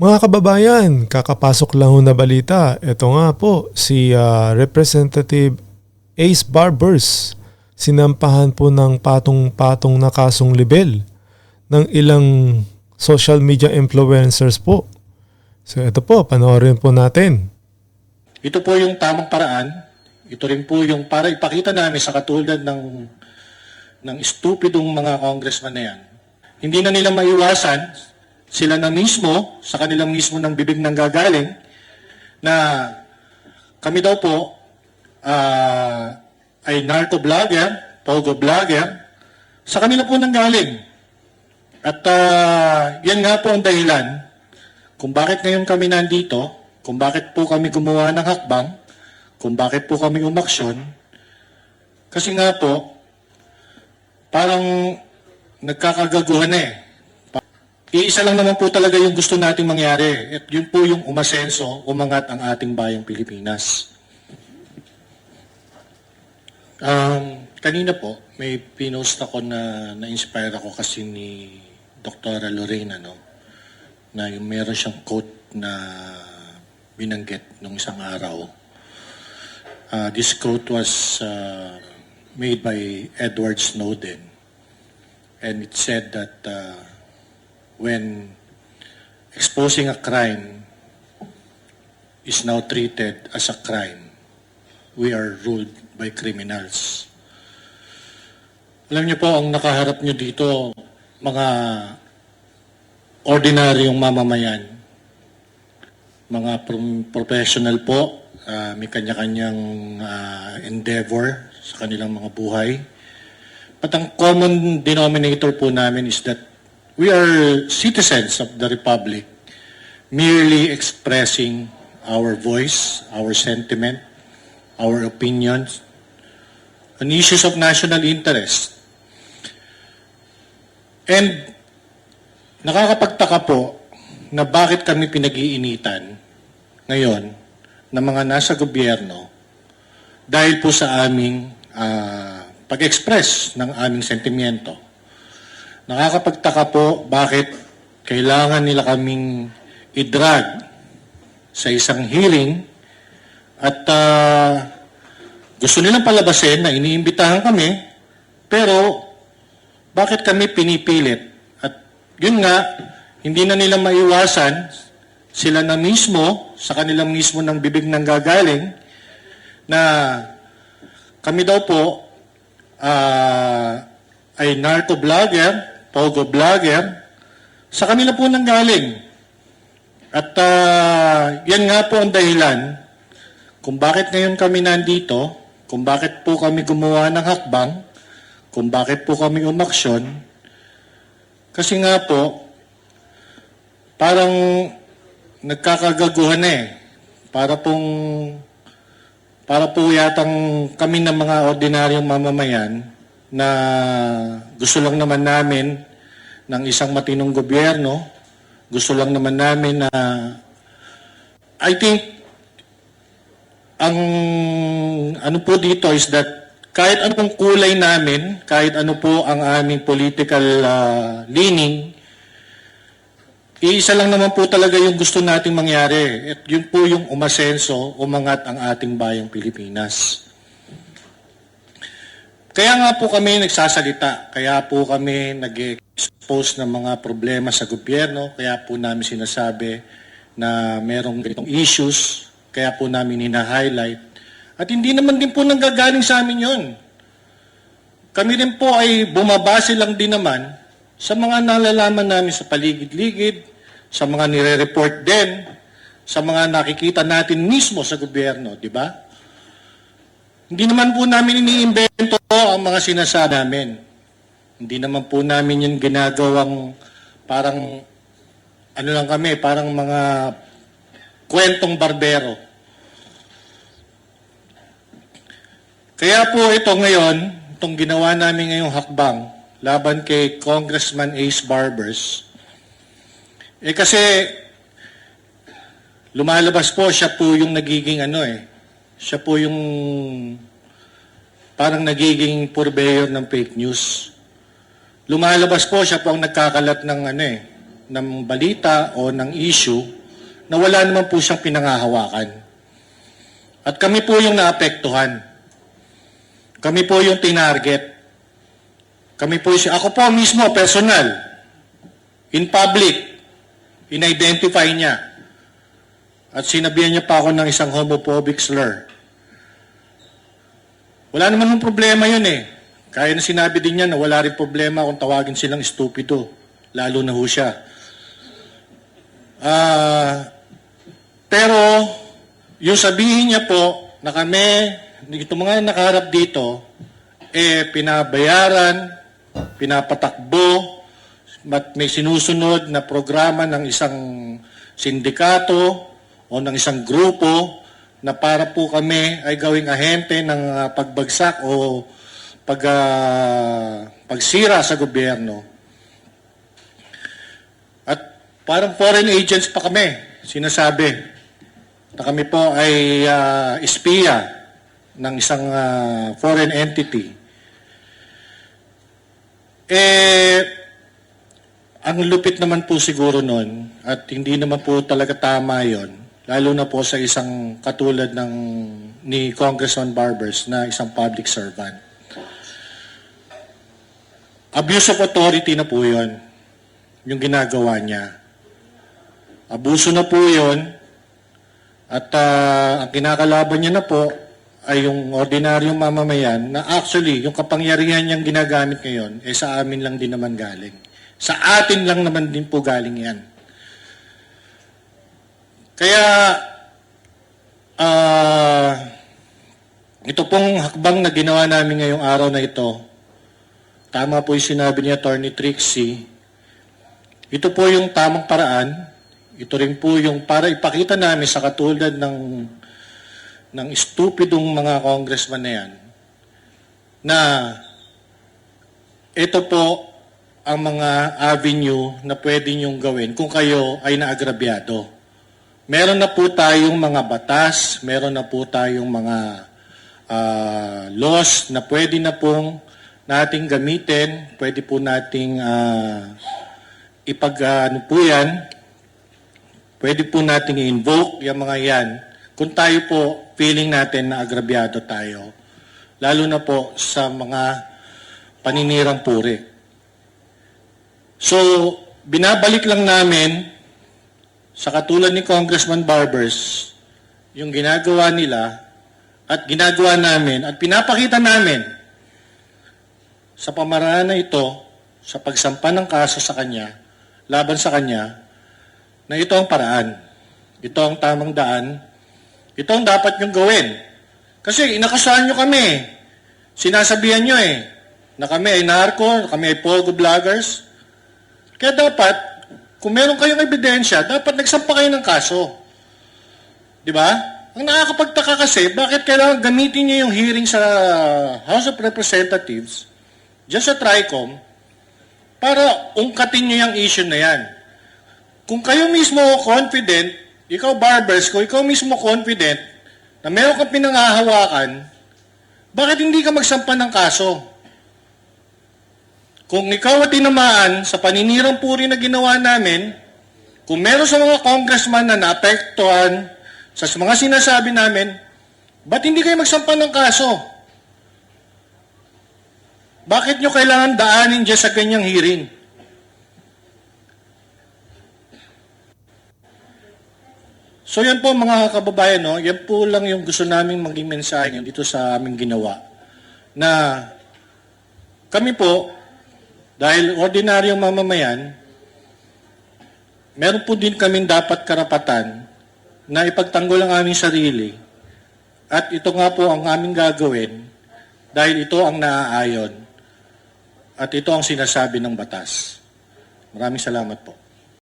Mga kababayan, kakapasok lang ho na balita. Ito nga po, si ah, Representative Ace Barbers. Sinampahan po ng patong-patong na kasong libel ng ilang social media influencers po. So ito po, panoorin po natin. Ito po yung tamang paraan. Ito rin po yung para ipakita namin sa katulad ng ng stupidong mga congressman na yan. Hindi na nila maiwasan, sila na mismo, sa kanilang mismo ng bibig ng gagaling, na kami daw po ah, ay narco-vlogger, pogo-vlogger, sa kanila po nang galing. At ah, yan nga po ang dahilan kung bakit ngayon kami nandito, kung bakit po kami gumawa ng hakbang, kung bakit po kami umaksyon, kasi nga po, parang nagkakagaguhan na eh. Iisa lang naman po talaga yung gusto nating mangyari. At yun po yung umasenso, umangat ang ating bayang Pilipinas. Um, kanina po, may pinost ako na na-inspire ako kasi ni Dr. Lorena, no? Na yung meron siyang quote na binanggit nung isang araw. Uh, this quote was uh, made by Edward Snowden. And it said that uh, when exposing a crime is now treated as a crime, we are ruled by criminals. Alam niyo po, ang nakaharap niyo dito, mga ordinaryong mamamayan, mga pro- professional po, ah, may kanya-kanyang ah, endeavor sa kanilang mga buhay. But ang common denominator po namin is that we are citizens of the Republic, merely expressing our voice, our sentiment, our opinions on issues of national interest. And nakakapagtaka po na bakit kami pinag-iinitan ngayon ng mga nasa gobyerno dahil po sa aming ah, pag-express ng aming sentimiento. Nakakapagtaka po bakit kailangan nila kaming idrag sa isang hearing at ah, gusto nilang palabasin na iniimbitahan kami pero bakit kami pinipilit? At yun nga, hindi na nila maiwasan, sila na mismo, sa kanilang mismo ng bibig ng gagaling, na kami daw po ah, ay narco-vlogger, pogo-vlogger, sa kanila po nang galing. At ah, yan nga po ang dahilan kung bakit ngayon kami nandito, kung bakit po kami gumawa ng hakbang, kung bakit po kami umaksyon, kasi nga po, parang nagkakagaguhan na eh. Para pong, para po yatang kami ng mga ordinaryong mamamayan na gusto lang naman namin ng isang matinong gobyerno, gusto lang naman namin na I think ang ano po dito is that kahit anong kulay namin, kahit ano po ang aming political ah, leaning, iisa lang naman po talaga yung gusto nating mangyari. At yun po yung umasenso, umangat ang ating bayang Pilipinas. Kaya nga po kami nagsasalita, kaya po kami nag-expose ng mga problema sa gobyerno, kaya po namin sinasabi na merong ganitong issues, kaya po namin hina-highlight. At hindi naman din po nanggagaling sa amin yon. Kami rin po ay bumabase lang din naman sa mga nalalaman namin sa paligid-ligid, sa mga nire-report din, sa mga nakikita natin mismo sa gobyerno, di ba? Hindi naman po namin iniimbento ang mga sinasabi namin. Hindi naman po namin yung ginagawang parang ano lang kami, parang mga kwentong barbero. Kaya po ito ngayon, itong ginawa namin ngayong hakbang laban kay Congressman Ace Barbers, eh kasi lumalabas po siya po yung nagiging ano eh, siya po yung parang nagiging purveyor ng fake news. Lumalabas po siya po ang nagkakalat ng ano eh, ng balita o ng issue na wala naman po siyang pinangahawakan. At kami po yung naapektuhan. Kami po yung tinarget. Kami po yung, ako po mismo, personal, in public, in-identify niya. At sinabihan niya pa ako ng isang homophobic slur. Wala naman ng problema yun eh. Kaya na sinabi din niya na wala rin problema kung tawagin silang stupido. Lalo na ho siya. Ah, pero, yung sabihin niya po na kami, ito mga nakaharap dito, eh pinabayaran, pinapatakbo, at may sinusunod na programa ng isang sindikato o ng isang grupo na para po kami ay gawing ahente ng ah, pagbagsak o pag, ah, pagsira sa gobyerno. At parang foreign agents pa kami, sinasabi na kami po ay ah, espiya ng isang ah, foreign entity. Eh, ang lupit naman po siguro nun, at hindi naman po talaga tama yon lalo na po sa isang katulad ng ni Congressman Barbers na isang public servant. Abuse of authority na po yon yung ginagawa niya. Abuso na po yon at ah, ang kinakalaban niya na po ay yung ordinaryong mamamayan na actually yung kapangyarihan niyang ginagamit ngayon eh sa amin lang din naman galing. Sa atin lang naman din po galing yan. Kaya ah ito pong hakbang na ginawa namin ngayong araw na ito, tama po yung sinabi ni Attorney Trixie, ito po yung tamang paraan, ito rin po yung para ipakita namin sa katulad ng ng stupidong mga congressman na yan, na ito po ang mga avenue na pwede niyong gawin kung kayo ay naagrabyado. Meron na po tayong mga batas, meron na po tayong mga ah, laws na pwede na pong nating gamitin, pwede po nating ah, ipag ah, po yan, pwede po nating i-invoke yung mga yan kung tayo po feeling natin na agrabyado tayo. Lalo na po sa mga paninirang puri. So, binabalik lang namin sa katulad ni Congressman Barbers yung ginagawa nila at ginagawa namin at pinapakita namin sa pamaraan na ito sa pagsampa ng kaso sa kanya, laban sa kanya, na ito ang paraan. Ito ang tamang daan. Ito ang dapat niyong gawin. Kasi inakasahan niyo kami. Sinasabihan niyo eh, na kami ay narco, na kami ay pogo vloggers. Kaya dapat, kung meron kayong ebidensya, dapat nagsampa kayo ng kaso. Di ba? Ang nakakapagtaka kasi, bakit kailangan gamitin niyo yung hearing sa House of Representatives, dyan sa TRICOM, para ungkatin niyo yung issue na yan. Kung kayo mismo confident, ikaw barbers, kung ikaw mismo confident na meron kang pinangahawakan, bakit hindi ka magsampa ng kaso? Kung ikaw at tinamaan sa paninirang puri na ginawa namin, kung meron sa mga congressman na naapektuhan sa mga sinasabi namin, ba't hindi kayo magsampa ng kaso? Bakit nyo kailangan daanin dyan sa ganyang hearing? So yan po mga kababayan, no? yan po lang yung gusto namin maging mensahe dito sa aming ginawa. Na kami po, dahil ordinaryong mamamayan, meron po din kami dapat karapatan na ipagtanggol ang aming sarili. At ito nga po ang aming gagawin dahil ito ang naaayon at ito ang sinasabi ng batas. Maraming salamat po.